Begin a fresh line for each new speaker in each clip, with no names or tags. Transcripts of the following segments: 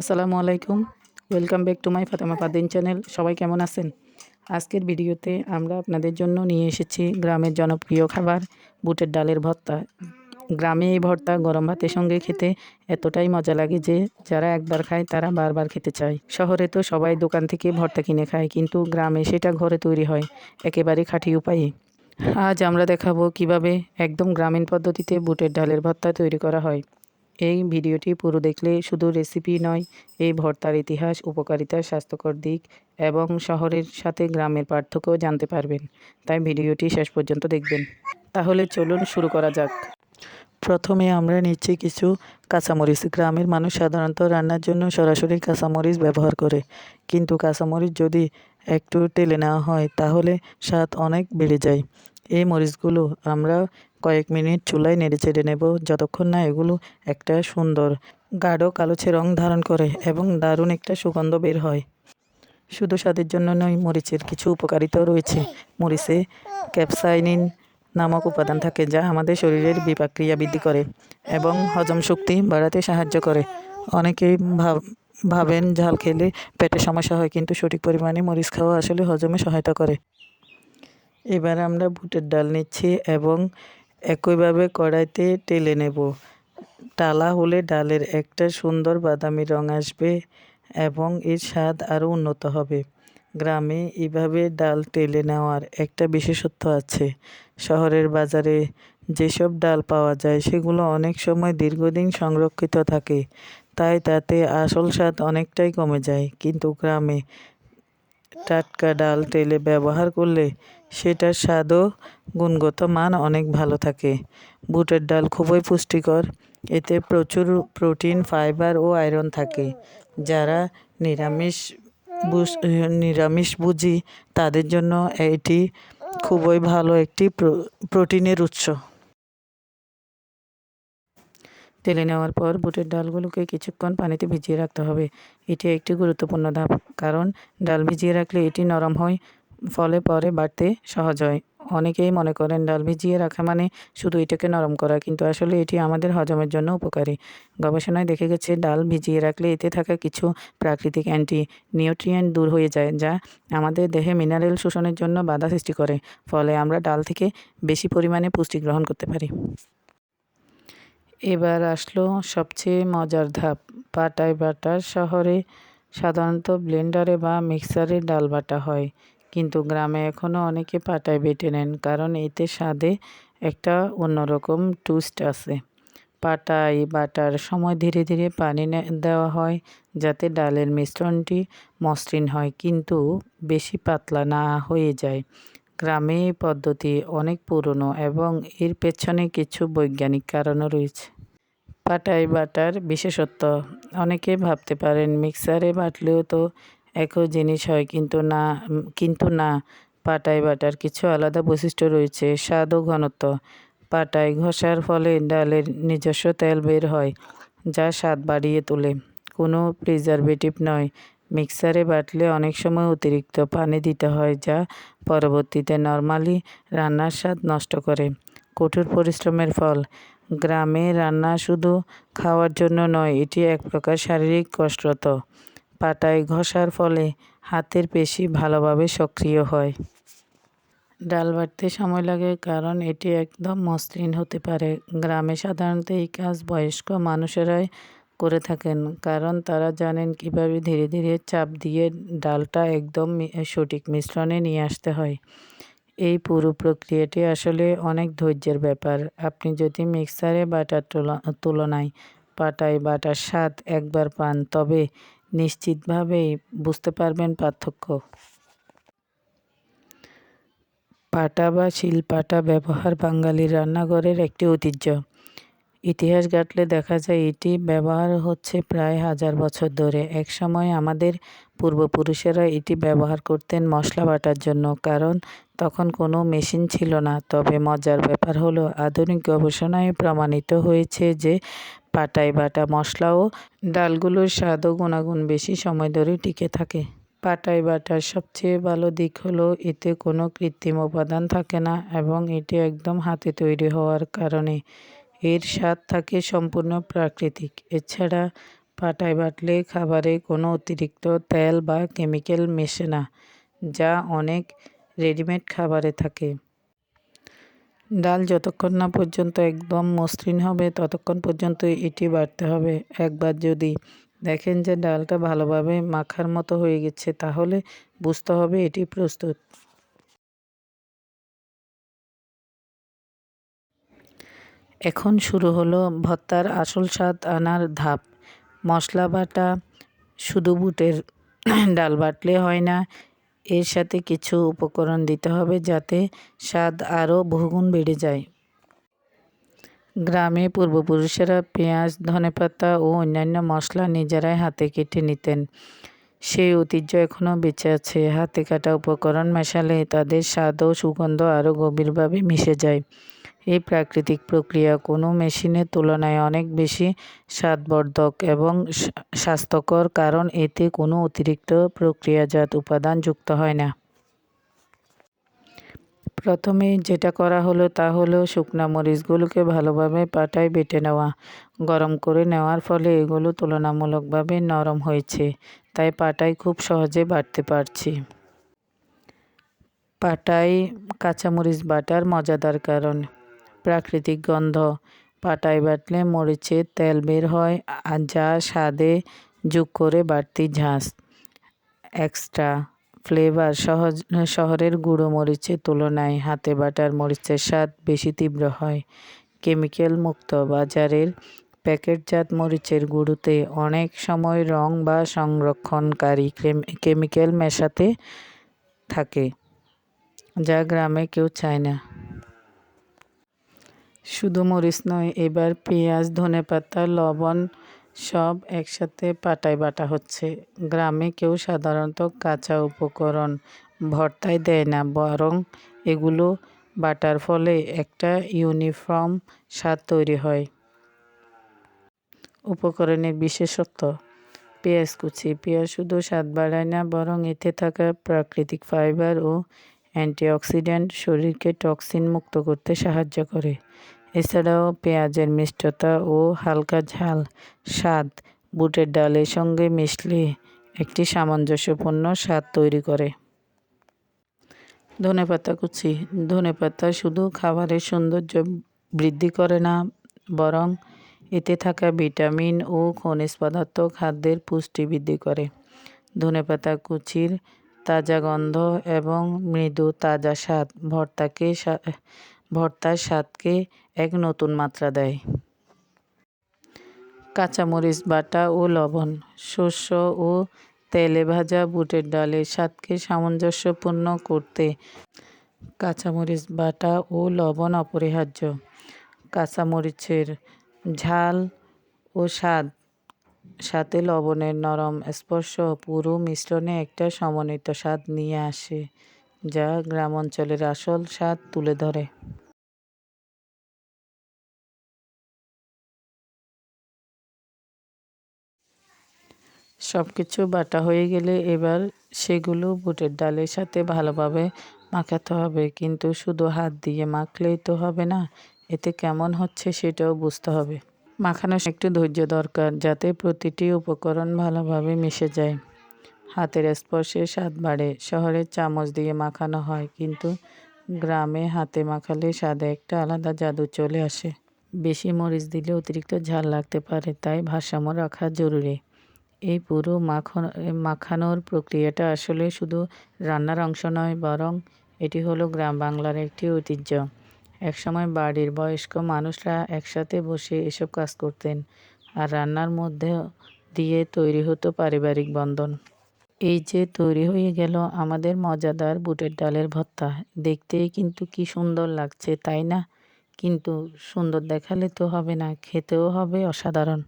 আসসালামু আলাইকুম। Welcome back to my Fatema Padin channel সবাই কেমন আছেন? আজকের ভিডিওতে আমরা আপনাদের জন্য নিয়ে এসেছি গ্রামের জনপ্রিয় খাবার, বুটের ডালের ভর্তা। গ্রামে এই ভর্তা গরম ভাতের সঙ্গে খেতে এতটাই মজা লাগে যে যারা একবার খায় তারা বারবার খেতে চায়। শহরে তো সবাই দোকান থেকে ভর্তা কিনে খায়, কিন্তু গ্রামে সেটা ঘরে তৈরি হয় একেবারে খাঁটি উপায়ে। আজ আমরা দেখাবো কীভাবে একদম গ্রামীণ পদ্ধতিতে বুটের ডালের ভর্তা তৈরি করা হয়। এই ভিডিওটি পুরো দেখলে শুধু রেসিপি নয়, এই ভর্তার ইতিহাস উপকারিতা স্বাস্থ্যকর দিক এবং শহরের সাথে গ্রামের পার্থক্য জানতে পারবেন। তাই ভিডিওটি শেষ পর্যন্ত দেখবেন। তাহলে চলুন শুরু করা যাক। প্রথমে আমরা নিচ্ছি কিছু কাঁচামরিচ। গ্রামের মানুষ সাধারণত রান্নার জন্য সরাসরি কাঁচামরিচ ব্যবহার করে। কিন্তু কাঁচামরিচ যদি একটু টেলে নেওয়া হয়, তাহলে স্বাদ অনেক বেড়ে যায়। এই মরিচগুলো আমরা কয়েক মিনিট চুলায় নেড়ে চেড়ে নেব, যতক্ষণ না এগুলো একটা সুন্দর গাঢ় কালোচে রং ধারণ করে এবং দারুণ একটা সুগন্ধ বের হয়। শুধু স্বাদের জন্য নয়, মরিচের কিছু উপকারিতাও রয়েছে। মরিচে ক্যাপসাইনিন নামক উপাদান থাকে যা আমাদের শরীরের বিপাক্রিয়া বৃদ্ধি করে এবং হজম শক্তি বাড়াতে সাহায্য করে। অনেকেই ভাব, ভাবেন ঝাল খেলে পেটের সমস্যা হয়, কিন্তু সঠিক পরিমাণে মরিচ খাওয়া আসলে হজমে সহায়তা করে। এবার আমরা বুটের ডাল নিচ্ছি এবং একইভাবে কড়াইতে টেলে নেব। টালা হলে ডালের একটা সুন্দর বাদামি রং আসবে এবং এর স্বাদ আরও উন্নত হবে। গ্রামে এভাবে ডাল টেলে নেওয়ার একটা বিশেষত্ব আছে। শহরের বাজারে যেসব ডাল পাওয়া যায়, সেগুলো অনেক সময় দীর্ঘদিন সংরক্ষিত থাকে, তাই তাতে আসল স্বাদ অনেকটাই কমে যায়। কিন্তু গ্রামে টাটকা ডাল টেলে ব্যবহার করলে সেটার স্বাদ ও গুণগত মান অনেক ভালো থাকে। বুটের ডাল খুবই পুষ্টিকর। এতে প্রচুর প্রোটিন, ফাইবার ও আয়রন থাকে। যারা নিরামিষ নিরামিষ বুঝি, তাদের জন্য এটি খুবই ভালো একটি প্রোটিনের উৎস। তেলে নেওয়ার পর বুটের ডালগুলোকে কিছুক্ষণ পানিতে ভিজিয়ে রাখতে হবে। এটি একটি গুরুত্বপূর্ণ ধাপ, কারণ ডাল ভিজিয়ে রাখলে এটি নরম হয় ফলে পরে বাড়তে সহজ হয়। অনেকেই মনে করেন, ডাল ভিজিয়ে রাখা মানে শুধু এটাকে নরম করা, কিন্তু আসলে এটি আমাদের হজমের জন্য উপকারী। গবেষণায় দেখে গেছে, ডাল ভিজিয়ে রাখলে এতে থাকা কিছু প্রাকৃতিক অ্যান্টি নিউট্রিয়েন্ট দূর হয়ে যায়, যা আমাদের দেহে মিনারেল শোষণের জন্য বাধা সৃষ্টি করে। ফলে আমরা ডাল থেকে বেশি পরিমাণে পুষ্টি গ্রহণ করতে পারি। এবার আসলো সবচেয়ে মজার ধাপ। পাটায় বাটার শহরে সাধারণত ব্লেন্ডারে বা মিক্সারে ডাল বাটা হয়। কিন্তু গ্রামে এখনও অনেকে পাটায় বেটে নেন, কারণ এতে স্বাদে একটা অন্যরকম টুস্ট আছে। পাটাই বাটার সময় ধীরে ধীরে পানি দেওয়া হয় যাতে ডালের মিশ্রণটি মসৃণ হয়, কিন্তু বেশি পাতলা না হয়ে যায়। গ্রামে এই পদ্ধতি অনেক পুরনো এবং এর পেছনে কিছু বৈজ্ঞানিক কারণও রয়েছে। পাটাই বাটার বিশেষত্ব, অনেকে ভাবতে পারেন মিক্সারে বাটলেও তো একই জিনিস হয়, কিন্তু না কিন্তু না। পাটায় বাটার কিছু আলাদা বৈশিষ্ট্য রয়েছে। স্বাদ ও ঘনত্ব। পাটায় ঘষার ফলে ডালের নিজস্ব তেল বের হয়, যা স্বাদ বাড়িয়ে তোলে। কোনো প্রিজারভেটিভ নয়। মিক্সারে বাটলে অনেক সময় অতিরিক্ত পানি দিতে হয়, যা পরবর্তীতে নর্মালি রান্নার স্বাদ নষ্ট করে। কঠোর পরিশ্রমের ফল। গ্রামে রান্না শুধু খাওয়ার জন্য নয়, এটি এক প্রকার শারীরিক কসরত পাটায় ঘষার ফলে হাতের পেশি ভালোভাবে সক্রিয় হয়। ডাল বাটতে সময় লাগে কারণ এটি একদম মসৃণ হতে পারে। গ্রামে সাধারণত এই কাজ বয়স্ক মানুষেরাই করে থাকেন, কারণ তারা জানেন কীভাবে ধীরে ধীরে চাপ দিয়ে ডালটা একদম সঠিক মিশ্রণে নিয়ে আসতে হয়। এই পুরো প্রক্রিয়াটি আসলে অনেক ধৈর্যের ব্যাপার। আপনি যদি মিক্সারে বাটার তুলনায় পাটায় বাটার স্বাদ একবার পান, তবে নিশ্চিতভাবেই বুঝতে পারবেন পার্থক্য। পাটা বা শিলপাটা ব্যবহার বাঙালির রান্নাঘরের একটি ঐতিহ্য। ইতিহাস ঘাটলে দেখা যায় এটি ব্যবহার হচ্ছে প্রায় হাজার বছর ধরে। এক সময় আমাদের পূর্বপুরুষেরা এটি ব্যবহার করতেন মশলা বাটার জন্য, কারণ তখন কোনো মেশিন ছিল না। তবে মজার ব্যাপার হলো, আধুনিক গবেষণায় প্রমাণিত হয়েছে যে পাটায় বাটা মশলা ও ডালগুলোর স্বাদ ও গুণাগুণ বেশি সময় ধরে টিকে থাকে। পাটায় বাটার সবচেয়ে ভালো দিক হলো এতে কোনো কৃত্রিম উপাদান থাকে না এবং এটি একদম হাতে তৈরি হওয়ার কারণে এর স্বাদ থাকে সম্পূর্ণ প্রাকৃতিক। এছাড়া পাটায় বাটলে খাবারে কোনো অতিরিক্ত তেল বা কেমিক্যাল মেশে না, যা অনেক রেডিমেড খাবারে থাকে। ডাল যতক্ষণ না পর্যন্ত একদম মসৃণ হবে, ততক্ষণ পর্যন্ত এটি বাটতে হবে। একবার যদি দেখেন যে ডালটা ভালোভাবে মাখার মতো হয়ে গেছে, তাহলে বুঝতে হবে এটি প্রস্তুত। এখন শুরু হলো ভর্তার আসল স্বাদ আনার ধাপ। মশলা বাটা, শুধু বুটের ডাল বাটলে হয় না এর সাথে কিছু উপকরণ দিতে হবে যাতে স্বাদ আরও বহুগুণ বেড়ে যায়। গ্রামে পূর্বপুরুষেরা পেঁয়াজ, ধনেপাতা ও অন্যান্য মশলা নিজেরাই হাতে কেটে নিতেন। সেই ঐতিহ্য এখনও বেঁচে আছে। হাতে কাটা উপকরণ মেশালে তাদের স্বাদ ও সুগন্ধ আরও গভীরভাবে মিশে যায়। এই প্রাকৃতিক প্রক্রিয়া কোনো মেশিনের তুলনায় অনেক বেশি স্বাদবর্ধক এবং স্বাস্থ্যকর, কারণ এতে কোনো অতিরিক্ত প্রক্রিয়াজাত উপাদান যুক্ত হয় না। প্রথমে যেটা করা হলো তা হলো শুকনো মরিচগুলোকে ভালোভাবে পাটায় বেটে নেওয়া। গরম করে নেওয়ার ফলে এগুলো তুলনামূলকভাবে নরম হয়েছে, তাই পাটায় খুব সহজে বাটতে পারছি। পাটায় কাঁচামরিচ বাটার মজাদার কারণ। প্রাকৃতিক গন্ধ। পাটায় বাটলে মরিচের তেল বের হয়, আর যা স্বাদে যোগ করে বাড়তি ঝাঁস এক্সট্রা ফ্লেভার সহজ, শহরের গুঁড়ো মরিচের তুলনায় হাতে বাটার মরিচের স্বাদ বেশি তীব্র হয়। কেমিক্যাল মুক্ত বাজারের প্যাকেটজাত মরিচের গুঁড়োতে অনেক সময় রং বা সংরক্ষণকারী কেমিক্যাল মেশাতে থাকে, যা গ্রামে কেউ চায় না। শুধু মরিচ নয়, এবার পেঁয়াজ ধনেপাতা লবণ সব একসাথে পাটায় বাটা হচ্ছে। গ্রামে কেউ সাধারণত কাঁচা উপকরণ ভর্তায় দেয় না, বরং এগুলো বাটার ফলে একটা ইউনিফর্ম স্বাদ তৈরি হয়। উপকরণের বিশেষত্ব, পেঁয়াজ কুচি। পেঁয়াজ শুধু স্বাদ বাড়ায় না, বরং এতে থাকা প্রাকৃতিক ফাইবার ও অ্যান্টিঅক্সিডেন্ট শরীরকে টক্সিন মুক্ত করতে সাহায্য করে। এছাড়াও পেঁয়াজের মিষ্টতা ও হালকা ঝাল, স্বাদ বুটের ডালের সঙ্গে মিশলে একটি সামঞ্জস্যপূর্ণ স্বাদ তৈরি করে। ধনেপাতা কুচি ধনেপাতা শুধু খাবারের সৌন্দর্য বৃদ্ধি করে না, বরং এতে থাকা ভিটামিন ও খনিজ পদার্থ খাদ্যের পুষ্টি বৃদ্ধি করে। ধনেপাতা কুচির তাজা গন্ধ এবং মৃদু তাজা স্বাদ ভর্তাকে ভর্তার স্বাদকে এক নতুন মাত্রা দেয়। কাঁচামরিচ, বাটা ও লবণ, শস্য ও তেলে ভাজা বুটের ডালের স্বাদকে সামঞ্জস্যপূর্ণ করতে কাঁচামরিচ, বাটা ও লবণ অপরিহার্য। কাঁচামরিচের ঝাল ও স্বাদ, সাথে লবণের নরম স্পর্শ পুরো মিশ্রণে একটা সমন্বিত স্বাদ নিয়ে আসে, যা গ্রাম অঞ্চলের আসল স্বাদ তুলে ধরে। সব কিছু বাটা হয়ে গেলে এবার সেগুলো বুটের ডালের সাথে ভালোভাবে মাখাতে হবে। কিন্তু শুধু হাত দিয়ে মাখলেই তো হবে না, এতে কেমন হচ্ছে সেটাও বুঝতে হবে। মাখানোর একটু ধৈর্য দরকার যাতে প্রতিটি উপকরণ ভালোভাবে মিশে যায়। হাতের স্পর্শে স্বাদ বাড়ে, শহরের চামচ দিয়ে মাখানো হয়, কিন্তু গ্রামে হাতে মাখালে স্বাদে একটা আলাদা জাদু চলে আসে। বেশি মরিচ দিলে অতিরিক্ত ঝাল লাগতে পারে, তাই ভারসাম্য রাখা জরুরি। এই পুরো মাখন মাখানোর প্রক্রিয়াটা আসলে শুধু রান্নার অংশ নয়, বরং এটি হলো গ্রাম বাংলার একটি ঐতিহ্য। একসময় বাড়ির বয়স্ক মানুষরা একসাথে বসে এসব কাজ করতেন আর রান্নার মধ্যে দিয়ে তৈরি হতো পারিবারিক বন্ধন। এই যে তৈরি হয়ে গেল আমাদের মজাদার বুটের ডালের ভর্তা। দেখতেই কিন্তু কি সুন্দর লাগছে, তাই না? কিন্তু সুন্দর দেখালে তো হবে না, খেতেও হবে অসাধারণ।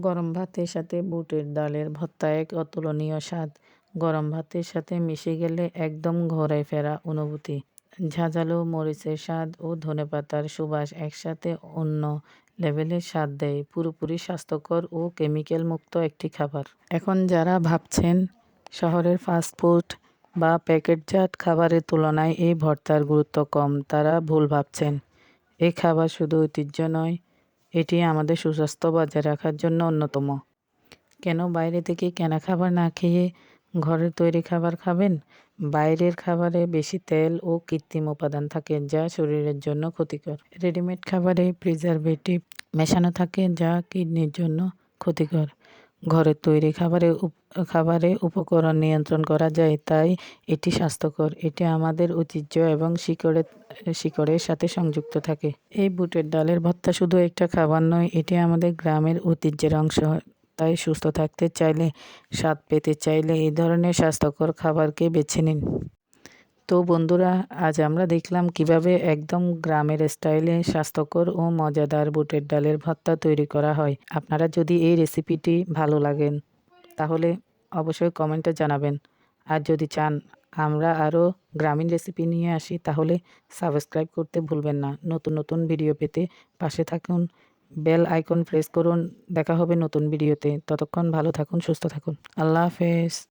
গরম ভাতের সাথে বুটের ডালের ভর্তা এক অতুলনীয় স্বাদ। গরম ভাতের সাথে মিশে গেলে একদম ঘরে ফেরা অনুভূতি। ঝাঁঝালো মরিচের স্বাদ ও ধনেপাতার সুবাস একসাথে অন্য লেভেলের স্বাদ দেয়। পুরোপুরি স্বাস্থ্যকর ও কেমিক্যাল মুক্ত একটি খাবার। এখন যারা ভাবছেন শহরের ফাস্টফুড বা প্যাকেটজাত খাবারের তুলনায় এই ভর্তার গুরুত্ব কম, তারা ভুল ভাবছেন। এই খাবার শুধু ঐতিহ্য নয় এটি আমাদের সুস্বাস্থ্য বজায় রাখার জন্য অন্যতম। কেন বাইরে থেকে কেনা খাবার না খেয়ে ঘরের তৈরি খাবার খাবেন? বাইরের খাবারে বেশি তেল ও কৃত্রিম উপাদান থাকে যা শরীরের জন্য ক্ষতিকর। রেডিমেড খাবারে প্রিজারভেটিভ মেশানো থাকে যা কিডনির জন্য ক্ষতিকর। ঘরের তৈরি খাবারে খাবারে উপকরণ নিয়ন্ত্রণ করা যায়, তাই এটি স্বাস্থ্যকর। এটি আমাদের ঐতিহ্য এবং শিকড়ের শিকড়ের সাথে সংযুক্ত থাকে। এই বুটের ডালের ভত্তা শুধু একটা খাবার নয়, এটি আমাদের গ্রামের ঐতিহ্যের অংশ। তাই সুস্থ থাকতে চাইলে, স্বাদ পেতে চাইলে এই ধরনের স্বাস্থ্যকর খাবারকে বেছে নিন। তো বন্ধুরা, আজ আমরা দেখলাম কীভাবে একদম গ্রামের স্টাইলে স্বাস্থ্যকর ও মজাদার বুটের ডালের ভর্তা তৈরি করা হয়। আপনারা যদি এই রেসিপিটি ভালো লাগেন তাহলে অবশ্যই কমেন্টে জানাবেন। আর যদি চান আমরা আরও গ্রামীণ রেসিপি নিয়ে আসি, তাহলে সাবস্ক্রাইব করতে ভুলবেন না। নতুন নতুন ভিডিও পেতে পাশে থাকুন, বেল আইকন প্রেস করুন। দেখা হবে নতুন ভিডিওতে। ততক্ষণ ভালো থাকুন, সুস্থ থাকুন। আল্লাহ হাফেজ।